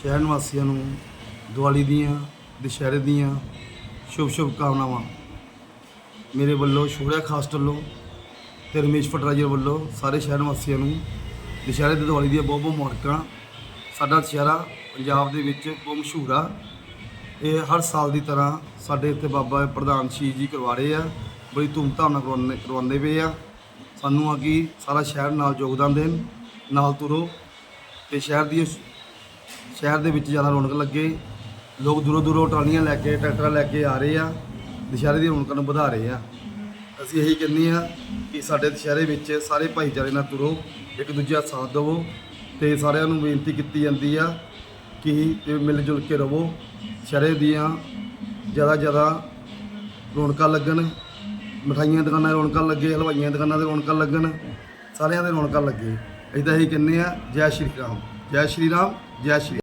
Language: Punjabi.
ਸ਼ਹਿਰ ਨਿਵਾਸੀਆਂ ਨੂੰ ਦੀਵਾਲੀ ਦੀਆਂ, ਦੁਸ਼ਹਿਰੇ ਦੀਆਂ ਸ਼ੁਭ ਸ਼ੁਭ ਕਾਮਨਾਵਾਂ ਮੇਰੇ ਵੱਲੋਂ ਸ਼ੋਰਿਆ ਖਾਸ ਵੱਲੋਂ ਤੇ ਰਮੇਸ਼ ਫਟਰਾਜਰ ਵੱਲੋਂ ਸਾਰੇ ਸ਼ਹਿਰ ਨਿਵਾਸੀਆਂ ਨੂੰ ਦੁਸ਼ਹਿਰੇ ਤੇ ਦੀਵਾਲੀ ਦੀਆਂ ਬਹੁਤ ਬਹੁਤ ਮੁਬਾਰਕਾਂ। ਸਾਡਾ ਦੁਸ਼ਹਿਰਾ ਪੰਜਾਬ ਦੇ ਵਿੱਚ ਬਹੁਤ ਮਸ਼ਹੂਰ ਆ। ਇਹ ਹਰ ਸਾਲ ਦੀ ਤਰ੍ਹਾਂ ਸਾਡੇ ਇੱਥੇ ਬਾਬਾ ਪ੍ਰਧਾਨ ਸ਼ੀਰ ਜੀ ਕਰਵਾ ਰਹੇ ਆ। ਬੜੀ ਧੂਮਧਾਮ ਨਾਲ ਕਰਵਾਉਂਦੇ ਕਰਵਾਉਂਦੇ ਪਏ ਆ। ਸਾਨੂੰ ਆ ਕਿ ਸਾਰਾ ਸ਼ਹਿਰ ਨਾਲ ਯੋਗਦਾਨ ਦੇਣ, ਨਾਲ ਤੁਰੋ ਤੇ ਸ਼ਹਿਰ ਦੀ ਸ਼ਹਿਰ ਦੇ ਵਿੱਚ ਜ਼ਿਆਦਾ ਰੌਣਕ ਲੱਗੇ। ਲੋਕ ਦੂਰੋਂ ਦੂਰੋਂ ਟਰਾਲੀਆਂ ਲੈ ਕੇ, ਟਰੈਕਟਰਾਂ ਲੈ ਕੇ ਆ ਰਹੇ ਆ। ਦੁਸ਼ਹਿਰੇ ਦੀ ਰੌਣਕਾਂ ਨੂੰ ਵਧਾ ਰਹੇ ਆ। ਅਸੀਂ ਇਹੀ ਕਹਿੰਦੇ ਆ ਕਿ ਸਾਡੇ ਦੁਸ਼ਹਿਰੇ ਵਿੱਚ ਸਾਰੇ ਭਾਈਚਾਰੇ ਨਾਲ ਤੁਰੋ, ਇੱਕ ਦੂਜੇ ਦਾ ਸਾਥ ਦੇਵੋ ਤੇ ਸਾਰਿਆਂ ਨੂੰ ਬੇਨਤੀ ਕੀਤੀ ਜਾਂਦੀ ਆ ਕਿ ਮਿਲ ਜੁਲ ਕੇ ਰਹੋ। ਦੁਸ਼ਹਿਰੇ ਦੀਆਂ ਜ਼ਿਆਦਾ ਜ਼ਿਆਦਾ ਰੌਣਕਾਂ ਲੱਗਣ, ਮਠਾਈਆਂ ਦੁਕਾਨਾਂ ਰੌਣਕਾਂ ਲੱਗੇ, ਹਲਵਾਈਆਂ ਦੁਕਾਨਾਂ 'ਤੇ ਰੌਣਕਾਂ ਲੱਗਣ, ਸਾਰਿਆਂ ਦੇ ਰੌਣਕਾਂ ਲੱਗੇ। ਅਸੀਂ ਤਾਂ ਇਹੀ ਕਹਿੰਦੇ ਆ ਜੈ ਸ਼੍ਰੀ ਰਾਮ, ਜੈ ਸ਼੍ਰੀ ਰਾਮ, ਜੈ ਸ਼੍ਰੀ